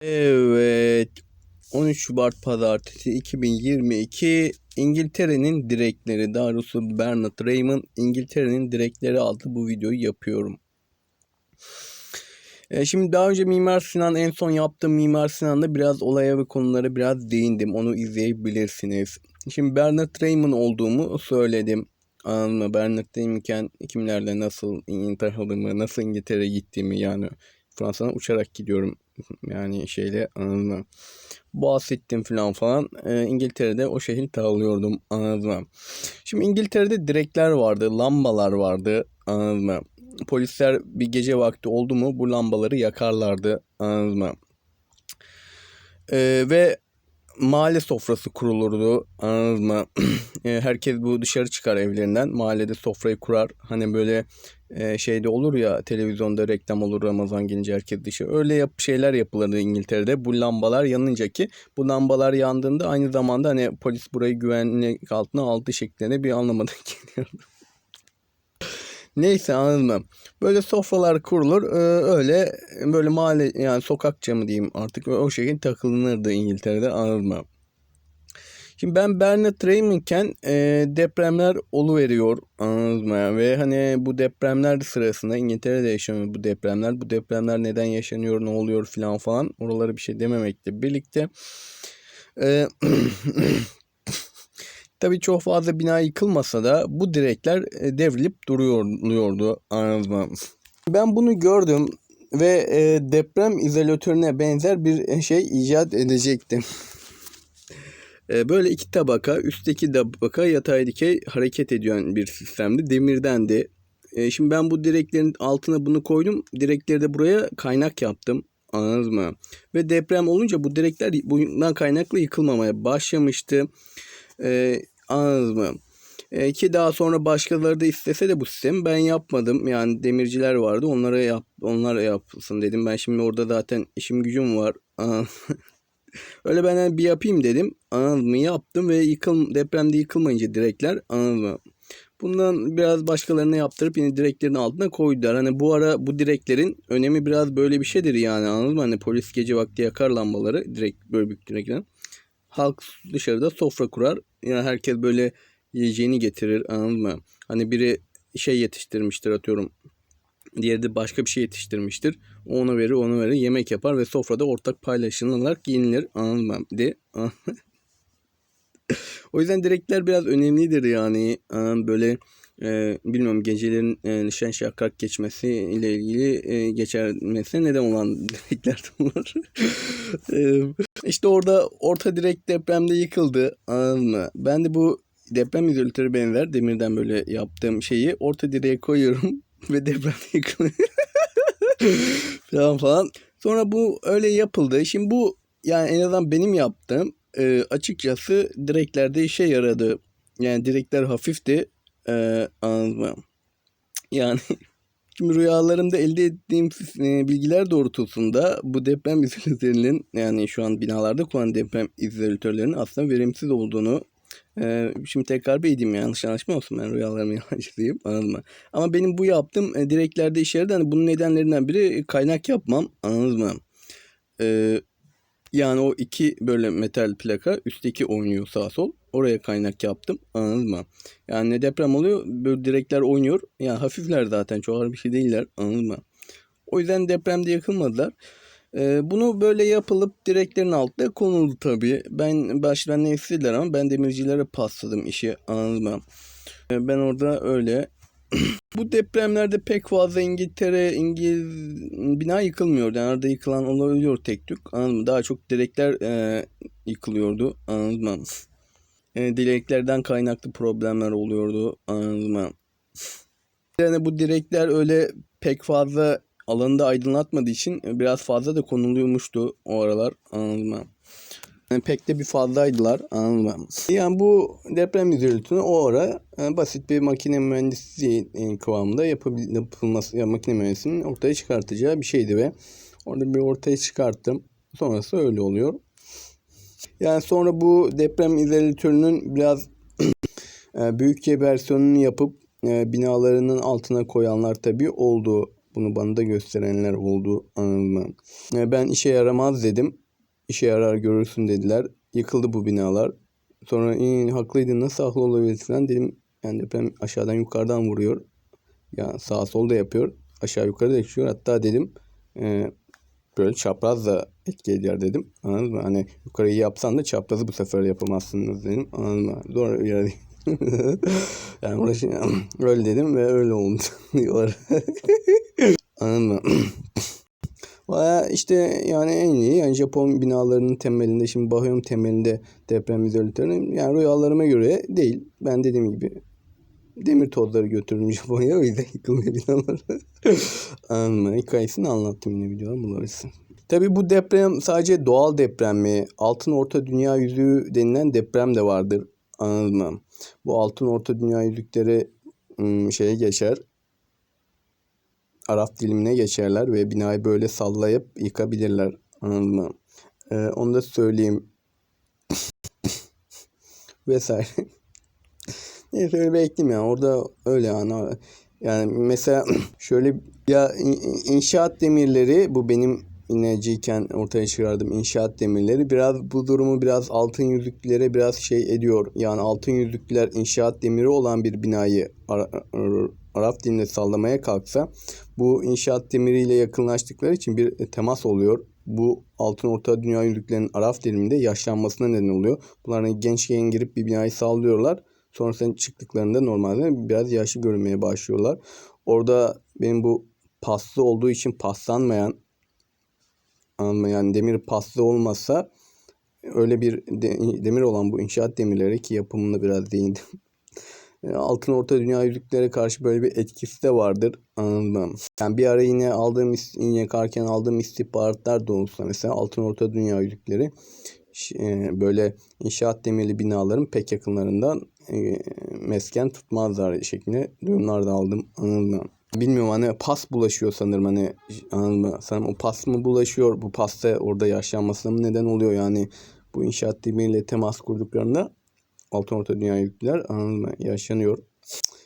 Evet. 13 Şubat Pazartesi 2022 İngiltere'nin direkleri daha Bernard Raymond İngiltere'nin direkleri adlı bu videoyu yapıyorum. E, şimdi daha önce Mimar Sinan en son yaptığım Mimar Sinan'da biraz olaya ve konulara biraz değindim. Onu izleyebilirsiniz. Şimdi Bernard Raymond olduğumu söyledim. Anladın mı? Bernard Raymond'ken kimlerle nasıl İngiltere'ye nasıl İngiltere'ye gittiğimi yani Fransa'dan uçarak gidiyorum. Yani şeyle anladın mı? Bahsettim falan falan. Ee, İngiltere'de o şehir dağılıyordum anladın mı? Şimdi İngiltere'de direkler vardı, lambalar vardı anladın mı? Polisler bir gece vakti oldu mu bu lambaları yakarlardı anladın mı? Ee, ve mahalle sofrası kurulurdu anladın mı? E, Herkes bu dışarı çıkar evlerinden mahallede sofrayı kurar. Hani böyle e, şeyde olur ya televizyonda reklam olur Ramazan gelince herkes dışı. Öyle yap şeyler yapılırdı İngiltere'de. Bu lambalar yanınca ki bu lambalar yandığında aynı zamanda hani polis burayı güvenlik altına aldı şeklinde bir anlamada geliyordu. Neyse anladın mı? Böyle sofralar kurulur. e, öyle böyle mahalle yani sokakça mı diyeyim artık o şekilde takılınırdı İngiltere'de anladın mı? Şimdi ben Bernard Raymond'ken e, depremler oluveriyor anladınız mı? Ve hani bu depremler sırasında İngiltere'de yaşanıyor bu depremler. Bu depremler neden yaşanıyor, ne oluyor filan falan. Oralara bir şey dememekle birlikte. E, tabii çok fazla bina yıkılmasa da bu direkler e, devrilip duruyordu anladınız mı? Ben bunu gördüm ve e, deprem izolatörüne benzer bir şey icat edecektim. E, Böyle iki tabaka, üstteki tabaka yatay dikey hareket ediyor bir sistemdi. Demirdendi. E, Şimdi ben bu direklerin altına bunu koydum. Direkleri de buraya kaynak yaptım. Anladınız mı? Ve deprem olunca bu direkler bundan kaynaklı yıkılmamaya başlamıştı. E, anladınız mı? E, ki daha sonra başkaları da istese de bu sistemi ben yapmadım. Yani demirciler vardı. Onlara yap onlar yapsın dedim. Ben şimdi orada zaten işim gücüm var. Öyle ben hani bir yapayım dedim. Anladın mı? Yaptım ve yıkıl, depremde yıkılmayınca direkler anladın mı? Bundan biraz başkalarına yaptırıp yine direklerin altına koydular. Hani bu ara bu direklerin önemi biraz böyle bir şeydir yani anladın mı? Hani polis gece vakti yakar lambaları direkt böyle büyük direkler. Halk dışarıda sofra kurar. Yani herkes böyle yiyeceğini getirir anladın mı? Hani biri şey yetiştirmiştir atıyorum. Diğeri de başka bir şey yetiştirmiştir. O Ona verir, onu verir. Yemek yapar ve sofrada ortak paylaşılarak yenilir. Anladın mı? De. o yüzden direkler biraz önemlidir yani. Ee, Böyle e, bilmiyorum gecelerin e, nişan şakrak geçmesi ile ilgili e, geçermesine neden olan direkler bunlar. e, işte orada orta direk depremde yıkıldı. Anladın mı? Ben de bu deprem izolatörü benzer demirden böyle yaptığım şeyi orta direğe koyuyorum ve deprem yıkılıyor. falan falan. Sonra bu öyle yapıldı. Şimdi bu yani en azından benim yaptığım e, açıkçası direklerde işe yaradı. Yani direkler hafifti. E, anladın? Yani Şimdi rüyalarımda elde ettiğim e, bilgiler doğrultusunda bu deprem izolatörlerinin yani şu an binalarda kullanılan deprem izolatörlerinin aslında verimsiz olduğunu e, şimdi tekrar bir edeyim yanlış anlaşma olsun ben rüyalarımı yalancılıyım anladın mı? Ama benim bu yaptığım e, direklerde işe yaradı. Hani bunun nedenlerinden biri kaynak yapmam anladın mı? E, yani o iki böyle metal plaka üstteki oynuyor sağ sol. Oraya kaynak yaptım. Anladın mı? Yani ne deprem oluyor böyle direkler oynuyor. Yani hafifler zaten çok ağır bir şey değiller. Anladın mı? O yüzden depremde yakılmadılar. Ee, bunu böyle yapılıp direklerin altına konuldu tabii. Ben baştan ne istediler ama ben demircilere pasladım işi anladın mı? Ee, ben orada öyle bu depremlerde pek fazla İngiltere, İngiliz bina yıkılmıyor. Yani arada yıkılan olabiliyor tek tük. Anladın mı? Daha çok direkler e, yıkılıyordu. Anladın mı? E, direklerden kaynaklı problemler oluyordu. Anladın mı? Yani bu direkler öyle pek fazla alanı da aydınlatmadığı için biraz fazla da konuluyormuştu o aralar. Anladın? Yani pek de bir fazlaydılar anladın? Yani bu deprem izolatörünü o ara e, basit bir makine mühendisliği e, kıvamında yapılması, ya makine mühendisinin ortaya çıkartacağı bir şeydi ve orada bir ortaya çıkarttım. Sonrası öyle oluyor. Yani sonra bu deprem izolatörünün biraz e, büyükçe versiyonunu yapıp e, binalarının altına koyanlar tabii oldu Bunu bana da gösterenler oldu mı? E, ben işe yaramaz dedim. İşe yarar görürsün dediler. Yıkıldı bu binalar. Sonra iyi haklıydın nasıl haklı olabilir falan dedim. Yani deprem aşağıdan yukarıdan vuruyor. Ya sağ sol da yapıyor. Aşağı yukarı da düşüyor. Hatta dedim e, böyle çapraz da etki eder dedim. Anladın mı? Hani yukarıyı yapsan da çaprazı bu sefer yapamazsınız dedim. Anladın mı? Doğru bir yer yani uğraşın öyle dedim ve öyle oldu diyorlar. Anladın mı? Baya işte yani en iyi yani Japon binalarının temelinde şimdi bakıyorum temelinde deprem izolörlerinin yani rüyalarıma göre değil. Ben dediğim gibi demir tozları götürdüm Japonya'ya o yüzden yıkılmıyor binalar. Anladın mı? Hikayesini anlattım yine videoda bulursun. Tabi bu deprem sadece doğal deprem mi? Altın Orta Dünya Yüzüğü denilen deprem de vardır. Anladın mı? Bu altın Orta Dünya yüzükleri ım, şeye geçer. Arap dilimine geçerler ve binayı böyle sallayıp yıkabilirler. Anladın mı? Ee, onu da söyleyeyim. Vesaire. Neyse öyle bekleyeyim yani. Orada öyle yani. Yani mesela şöyle ya in- inşaat demirleri bu benim ineciyken ortaya çıkardım inşaat demirleri biraz bu durumu biraz altın yüzüklere biraz şey ediyor. Yani altın yüzükler inşaat demiri olan bir binayı Arap dilinde sallamaya kalksa bu inşaat demiriyle yakınlaştıkları için bir temas oluyor. Bu altın orta dünya yüzüklerinin Arap diliminde yaşlanmasına neden oluyor. Bunlar hani gençken girip bir binayı sallıyorlar. Sonrasında çıktıklarında normalde biraz yaşlı görünmeye başlıyorlar. Orada benim bu paslı olduğu için paslanmayan ama yani demir paslı olmasa öyle bir de- demir olan bu inşaat demirleri ki yapımında biraz değindim. E, Altın Orta Dünya yüzüklere karşı böyle bir etkisi de vardır. Anladın mı? Yani bir ara yine aldığım yine yakarken aldığım istihbaratlar doğrultusunda mesela Altın Orta Dünya yüzükleri e, böyle inşaat demirli binaların pek yakınlarından e, mesken tutmazlar şeklinde duyumlar da aldım. Anladın mı? Bilmiyorum hani pas bulaşıyor sanırım hani anladın mı? Sanırım o pas mı bulaşıyor? Bu pasta orada yaşanmasına mı neden oluyor yani? Bu inşaat demiriyle temas kurduklarında Altın Orta Dünya yüklüler mı? yaşanıyor.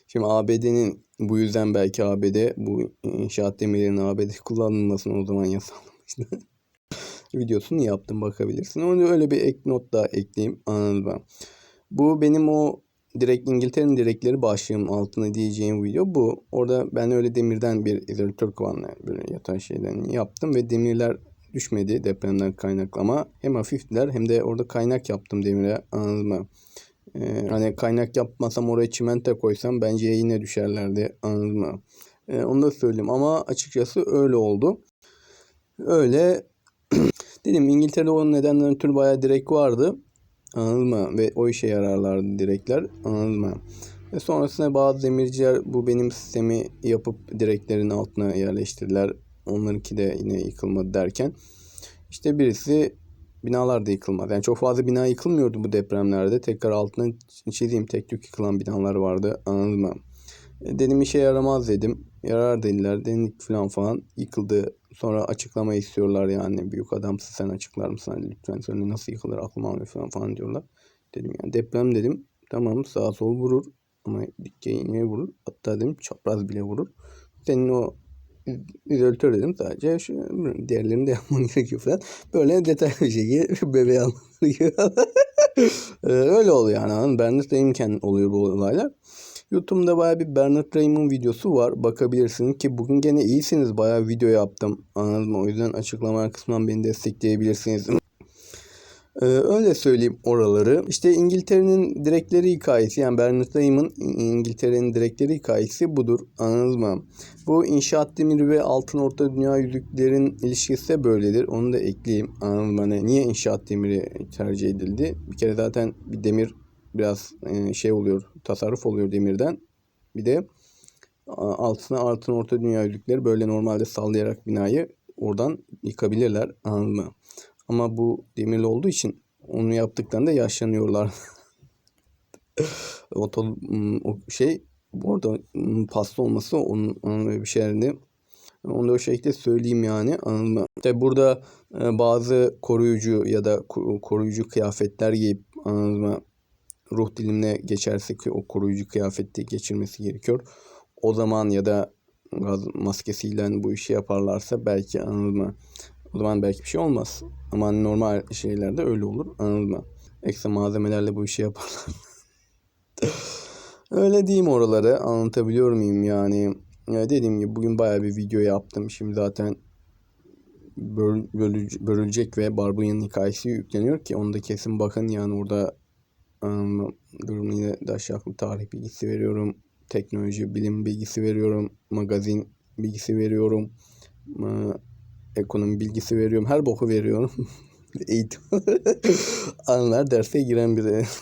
Şimdi ABD'nin bu yüzden belki ABD bu inşaat demirlerinin ABD kullanılmasını o zaman yasaklamıştı. Videosunu yaptım bakabilirsin. Onu öyle bir ek not daha ekleyeyim anladın mı? Bu benim o direkt İngiltere'nin direkleri başlığım altına diyeceğim video bu. Orada ben öyle demirden bir izolatör kovanla böyle yatay şeyden yaptım ve demirler düşmedi depremden kaynaklı ama hem hafiftiler hem de orada kaynak yaptım demire anladın mı? Ee, hani kaynak yapmasam oraya çimento koysam bence yine düşerlerdi anladın mı? Ee, onu da söyleyeyim ama açıkçası öyle oldu. Öyle dedim İngiltere'de o nedenden ötürü bayağı direk vardı. Anladın mı? Ve o işe yararlardı direkler. Anladın mı? Ve sonrasında bazı demirciler bu benim sistemi yapıp direklerin altına yerleştirdiler. Onlarınki de yine yıkılmadı derken. işte birisi binalar da yıkılmadı. Yani çok fazla bina yıkılmıyordu bu depremlerde. Tekrar altına çizeyim tek tük yıkılan binalar vardı. Anladın mı? E, Dedim işe yaramaz dedim. Yarar dediler. Denedik falan falan. Yıkıldı. Sonra açıklama istiyorlar yani. Büyük adamsın sen açıklar mısın? Hani lütfen söyle nasıl yıkılır aklım almıyor falan falan diyorlar. Dedim yani deprem dedim. Tamam sağa sol vurur. Ama dikey iğneye vurur. Hatta dedim çapraz bile vurur. Senin o izolatör dedim sadece şu diğerlerini de yapman gerekiyor falan. Böyle detaylı bir şekilde bebeği anlatıyor. Ee, Öyle oluyor yani. Hani Bernard Raimken oluyor bu olaylar. YouTube'da baya bir Bernard Raim'in videosu var. Bakabilirsiniz ki bugün gene iyisiniz. Baya video yaptım. Anladın? O yüzden açıklama kısmından beni destekleyebilirsiniz. Ee, öyle söyleyeyim oraları. İşte İngiltere'nin direkleri hikayesi yani Bernard Raim'in İngiltere'nin direkleri hikayesi budur. Anladınız mı? Bu inşaat demiri ve altın orta dünya yüzüklerin ilişkisi de böyledir. Onu da ekleyeyim. Anladın mı? Hani niye inşaat demiri tercih edildi? Bir kere zaten bir demir biraz e, şey oluyor. Tasarruf oluyor demirden. Bir de altına altın orta dünya yüzükleri böyle normalde sallayarak binayı oradan yıkabilirler. Anladın mı? Ama bu demirli olduğu için onu yaptıklarında yaşlanıyorlar. o, to- o şey orada m, pasta olması onun, onun bir şeylerdi. Onu da o şekilde söyleyeyim yani mı? Tabi burada bazı koruyucu ya da ko- koruyucu kıyafetler giyip mı? Ruh dilimine geçersek o koruyucu kıyafeti geçirmesi gerekiyor. O zaman ya da gaz maskesiyle bu işi yaparlarsa belki mı? O zaman belki bir şey olmaz. Ama hani normal şeylerde öyle olur anladın mı? Ekstra malzemelerle bu işi yaparlar. öyle diyeyim oraları anlatabiliyor muyum yani? Ya dediğim gibi bugün bayağı bir video yaptım. Şimdi zaten böl, bölüc- bölülecek ve Barbarian'ın hikayesi yükleniyor ki onu da kesin bakın yani orada um, durum yine de aşağılık tarih bilgisi veriyorum. Teknoloji, bilim bilgisi veriyorum. Magazin bilgisi veriyorum. ma- ekonomi bilgisi veriyorum. Her boku veriyorum. Eğitim. Anlar derse giren biri.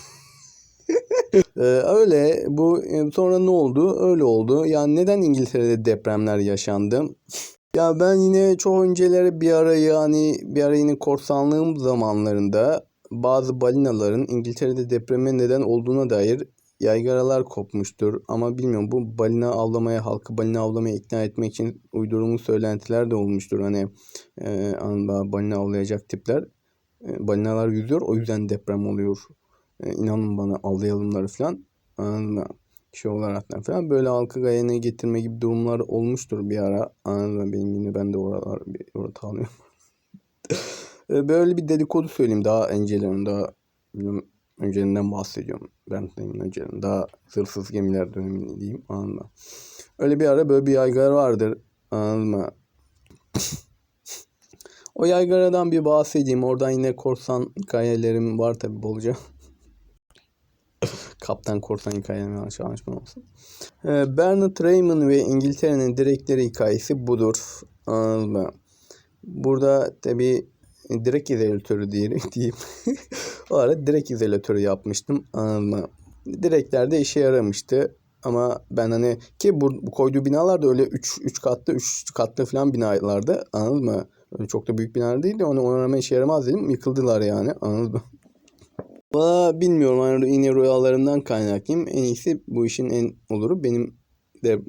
Ee, öyle bu e, sonra ne oldu? Öyle oldu. Yani neden İngiltere'de depremler yaşandı? Ya ben yine çok önceleri bir ara yani bir ara yine korsanlığım zamanlarında bazı balinaların İngiltere'de depreme neden olduğuna dair yaygaralar kopmuştur. Ama bilmiyorum bu balina avlamaya, halkı balina avlamaya ikna etmek için uydurulmuş söylentiler de olmuştur. Hani e, balina avlayacak tipler. E, balinalar yüzüyor o yüzden deprem oluyor. E, inanın bana avlayalımları falan. Anladın mı? şey olarak falan böyle halkı gayene getirme gibi durumlar olmuştur bir ara. Anladın mı? Benim yine ben de oralar bir orada alıyorum. E, böyle bir dedikodu söyleyeyim daha öncelerin daha bilmiyorum, öncelerinden bahsediyorum. Ben demin öncelerin daha hırsız gemiler dönemini diyeyim anladın mı? Öyle bir ara böyle bir yaygara vardır anladın mı? o yaygaradan bir bahsedeyim. Oradan yine korsan hikayelerim var tabi bolca. Kaptan Korsan hikayem yanlış anlaşılmasın. Ee, Bernard Raymond ve İngiltere'nin direkleri hikayesi budur. Anladın mı? Burada tabi direk izolatörü diyelim diyeyim. o ara direk izolatörü yapmıştım. Anladın mı? Direkler de işe yaramıştı. Ama ben hani ki bu, bu koyduğu binalar da öyle 3 3 katlı 3 katlı falan binalardı. Anladın mı? Öyle çok da büyük binalar değildi. Onu oynamaya işe yaramaz dedim. Yıkıldılar yani. Anladın mı? Valla bilmiyorum hani yine rüyalarından kaynaklıyım. En iyisi bu işin en oluru benim de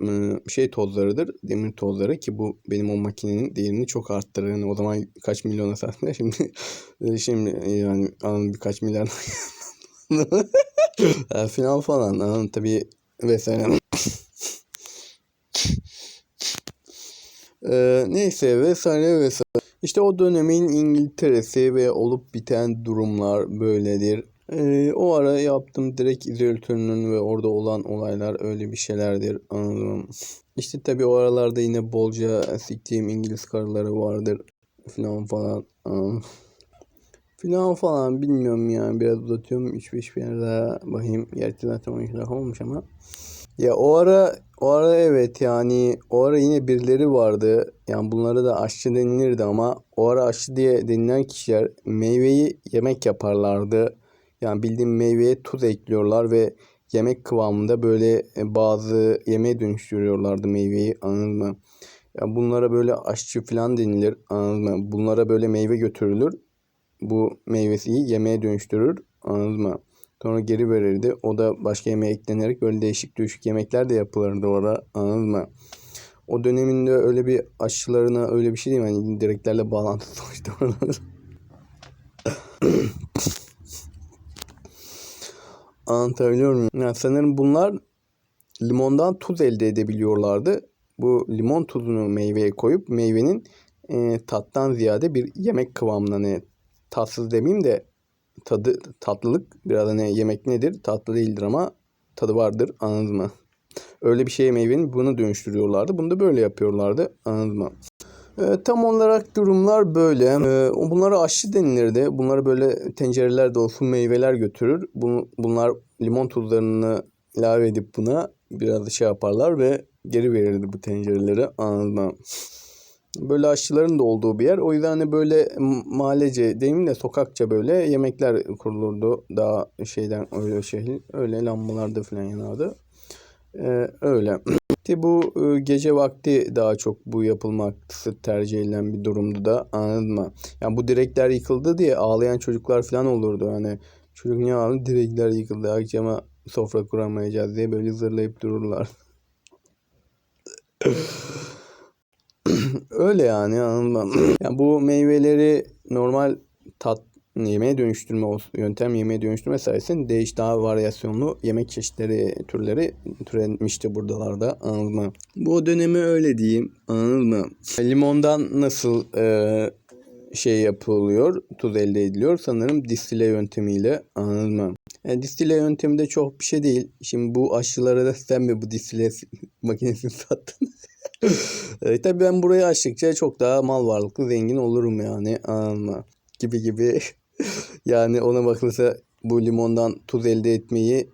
şey tozlarıdır. Demir tozları ki bu benim o makinenin değerini çok arttırır. Yani o zaman kaç milyon esasında şimdi şimdi yani anladın birkaç milyar final falan anladın tabii vesaire. Ee, neyse vesaire vesaire. İşte o dönemin İngiltere'si ve olup biten durumlar böyledir. Ee, o ara yaptım direkt izolatörünün ve orada olan olaylar öyle bir şeylerdir anladım. İşte tabii o aralarda yine bolca siktiğim İngiliz karıları vardır filan falan. Anladım. Filan falan bilmiyorum yani biraz uzatıyorum 3-5 bir yer daha bakayım. Gerçi zaten 12 dakika olmuş ama. Ya o ara o ara evet yani o ara yine birileri vardı. Yani bunlara da aşçı denilirdi ama o ara aşçı diye denilen kişiler meyveyi yemek yaparlardı. Yani bildiğim meyveye tuz ekliyorlar ve yemek kıvamında böyle e, bazı yemeğe dönüştürüyorlardı meyveyi anladın mı? Ya bunlara böyle aşçı falan denilir anladın mı? Bunlara böyle meyve götürülür. Bu meyvesiyi yemeğe dönüştürür anladın mı? Sonra geri verirdi. O da başka yemeğe eklenerek böyle değişik değişik yemekler de yapılırdı orada anladın mı? O döneminde öyle bir aşçılarına öyle bir şey değil mi? Hani direklerle bağlantılı sonuçta. Anlatabiliyor muyum? Yani sanırım bunlar limondan tuz elde edebiliyorlardı. Bu limon tuzunu meyveye koyup meyvenin e, tattan ziyade bir yemek kıvamına hani tatsız demeyeyim de tadı tatlılık biraz hani yemek nedir? Tatlı değildir ama tadı vardır anladın mı? Öyle bir şeye meyvenin bunu dönüştürüyorlardı. Bunu da böyle yapıyorlardı anladın mı? E, tam olarak durumlar böyle. E, bunlara aşçı denilirdi. Bunları böyle tencerelerde olsun meyveler götürür. Bunu, bunlar limon tuzlarını ilave edip buna biraz şey yaparlar ve geri verirdi bu tencereleri. Mı? Böyle aşçıların da olduğu bir yer. O yüzden hani böyle mahallece değil de sokakça böyle yemekler kurulurdu. Daha şeyden öyle şey öyle lambalarda falan yanardı. Ee, öyle. Bu e, gece vakti daha çok bu yapılması tercih edilen bir durumdu da anladın mı? Yani bu direkler yıkıldı diye ağlayan çocuklar falan olurdu. Hani çocuk niye ağladı? Direkler yıkıldı. Akşama sofra kuramayacağız diye böyle zırlayıp dururlar. Öyle yani anladın mı? Yani bu meyveleri normal tat yemeğe dönüştürme yöntem yemeğe dönüştürme sayesinde değiş daha varyasyonlu yemek çeşitleri türleri türemişti buradalarda anladın mı? Bu dönemi öyle diyeyim anladın mı? Limondan nasıl e, şey yapılıyor, tuz elde ediliyor sanırım distile yöntemiyle anladın mı? Yani distile yöntemi de çok bir şey değil. Şimdi bu aşçılara da sen mi bu distile makinesini sattın? e, tabii ben buraya açtıkça çok daha mal varlıklı zengin olurum yani anladın mı? Gibi gibi. yani ona bakılırsa bu limondan tuz elde etmeyi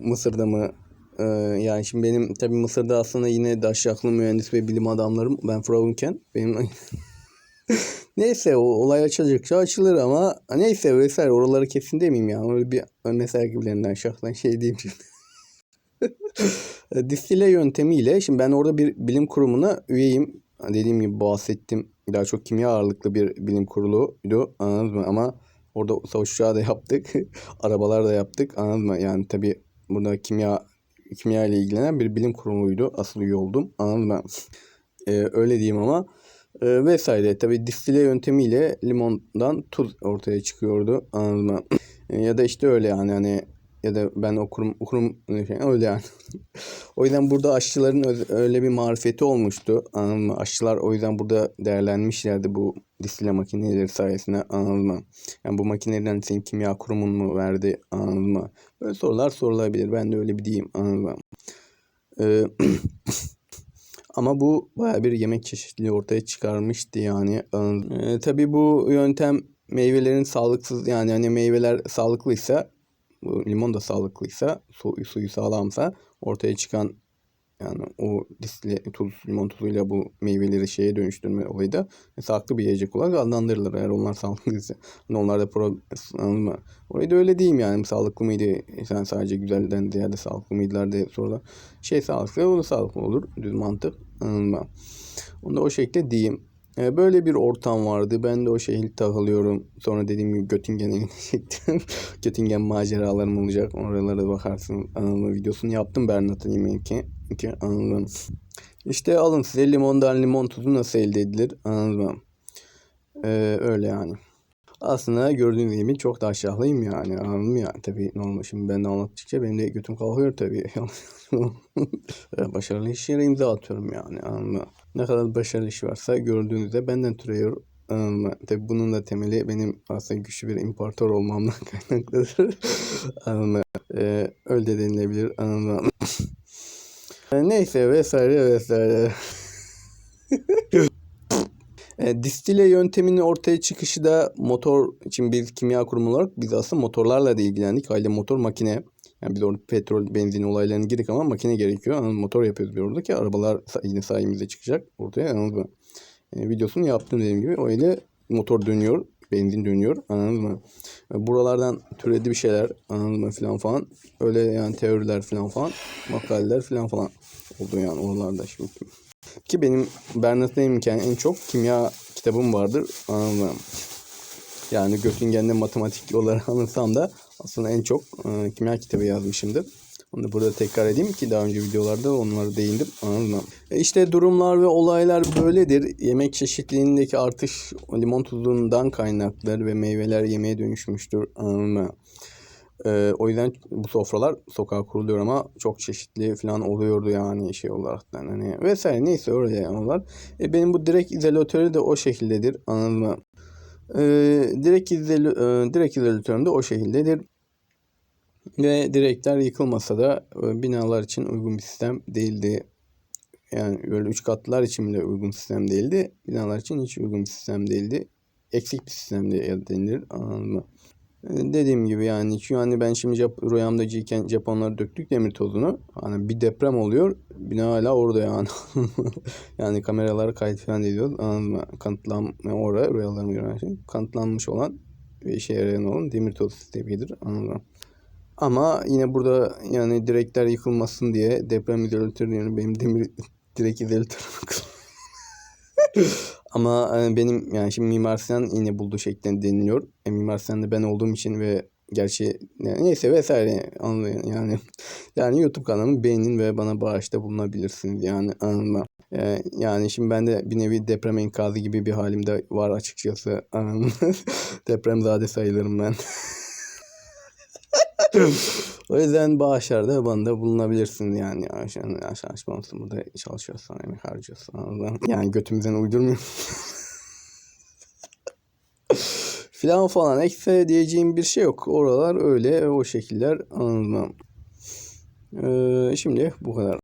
Mısır'da mı ee, yani şimdi benim tabii Mısır'da aslında yine daşyaklı mühendis ve bilim adamlarım ben Fraunken benim Neyse o olay açılacakça açılır ama neyse vesaire oraları kesin demeyeyim yani. Öyle bir mesela gibilerinden şahsen şey diyeyim şimdi. Distile yöntemiyle şimdi ben orada bir bilim kurumuna üyeyim. Dediğim gibi bahsettim. Daha çok kimya ağırlıklı bir bilim kuruluydu. Anladınız mı? Ama orada savaş uçağı da yaptık. Arabalar da yaptık. Anladın mı? Yani tabii burada kimya kimya ile ilgilenen bir bilim kurumuydu. Asıl üye oldum. Anladın mı? Ee, öyle diyeyim ama e, vesaire. Tabi distile yöntemiyle limondan tuz ortaya çıkıyordu. Anladın mı? Ya da işte öyle yani hani ya da ben okurum okurum öyle yani. o yüzden burada aşçıların öyle bir marifeti olmuştu. Anladın mı? Aşçılar o yüzden burada değerlenmişlerdi bu distile makineleri sayesinde anladın mı? Yani bu makineden senin kimya kurumun mu verdi anladın mı? Böyle sorular sorulabilir. Ben de öyle bir diyeyim anladın mı? Ee, Ama bu baya bir yemek çeşitliliği ortaya çıkarmıştı yani. Ee, tabii bu yöntem meyvelerin sağlıksız yani hani meyveler sağlıklıysa limon da sağlıklıysa su, suyu sağlamsa ortaya çıkan yani o distile tuz limon tuzuyla bu meyveleri şeye dönüştürme olayı da sağlıklı bir yiyecek olarak adlandırılır eğer onlar sağlıklıysa. Hani onlar da pro anladın mı? Orayı da öyle diyeyim yani sağlıklı mıydı? Sen sadece güzelden ziyade sağlıklı mıydılar diye sorular. Şey sağlıklı o da sağlıklı olur. Düz mantık. Mı? Onu da o şekilde diyeyim. Ee, Böyle bir ortam vardı. Ben de o şehir takılıyorum. Sonra dediğim gibi Göttingen'e gidecektim. Göttingen maceralarım olacak. Oralara bakarsın. Anılma videosunu yaptım Bernat'ın yemeği ki. anladın. İşte alın size limondan limon tuzu nasıl elde edilir anladın. Ee, öyle yani. Aslında gördüğünüz gibi çok da aşağılıyım yani anladın mı yani tabii normal şimdi ben de anlattıkça benim de götüm kalkıyor tabii. Başarılı işlere imza atıyorum yani anladın mı? Ne kadar başarılı iş varsa gördüğünüzde benden türüyor. Anladın? Tabii bunun da temeli benim aslında güçlü bir imparator olmamdan kaynaklıdır. anladın mı? Ee, öyle de denilebilir anladın mı? E, Neyse vesaire vesaire. E, distile yönteminin ortaya çıkışı da motor için biz kimya kurumu olarak biz aslında motorlarla da ilgilendik. Halde motor makine. Yani biz orada petrol, benzin olaylarına girdik ama makine gerekiyor. Yani motor yapıyoruz bir orada ki arabalar yine sayemizde çıkacak ortaya. Anladınız mı? E, videosunu yaptım dediğim gibi. Öyle motor dönüyor. Benzin dönüyor. Anladınız mı? E, buralardan türedi bir şeyler. Anladınız mı? Falan falan. Öyle yani teoriler falan falan. Makaleler falan falan oldu yani oralarda şimdi. Ki benim Bernard Neyminken en çok kimya kitabım vardır. Anladın mı? Yani Göttingen'de matematik olarak anlatsam da aslında en çok e, kimya kitabı yazmışımdır. Onu da burada tekrar edeyim ki daha önce videolarda onlara değindim. Anladın? E işte durumlar ve olaylar böyledir. Yemek çeşitliliğindeki artış limon tuzundan kaynaklıdır ve meyveler yemeğe dönüşmüştür. Anladın? E, o yüzden bu sofralar sokağa kuruluyor ama çok çeşitli falan oluyordu yani şey olarak hani vesaire neyse öyle yani onlar. E, benim bu direkt izolatörü de o şekildedir anladın mı? E, direkt, izol e, direkt izolatörüm de o şekildedir. Ve direkler yıkılmasa da e, binalar için uygun bir sistem değildi. Yani böyle üç katlılar için bile uygun sistem değildi. Binalar için hiç uygun bir sistem değildi. Eksik bir sistem de denilir. Anladın mı? E, Dediğim gibi yani şu hani ben şimdi Jap rüyamdacıyken Japonlar döktük demir tozunu. Hani bir deprem oluyor. Bina hala orada yani. yani kameralara kayıt falan ediyoruz. Anladın mı? Kanıtlan yani orada rüyalarımı gören şey. Kanıtlanmış olan ve işe yarayan olan demir tozu sistemidir. Anladın mı? Ama yine burada yani direkler yıkılmasın diye deprem izolatörü yani benim demir direk izolatörüm Ama e, benim yani şimdi Mimar Sinan yine bulduğu şeklinde deniliyor. E, Mimar Sinan'da ben olduğum için ve gerçi yani neyse vesaire anlayın yani. Yani YouTube kanalımı beğenin ve bana bağışta bulunabilirsiniz yani mı? Ee, yani şimdi ben de bir nevi deprem enkazı gibi bir halimde var açıkçası. Depremzade sayılırım ben. O yüzden bağışlarda bana bulunabilirsin yani. Aşağı aşağı açmalısın burada çalışıyorsan, emek harcıyorsan. Yani götümüzden uydurmuyor. Filan falan ekse diyeceğim bir şey yok. Oralar öyle o şekiller mı? Ee, şimdi bu kadar.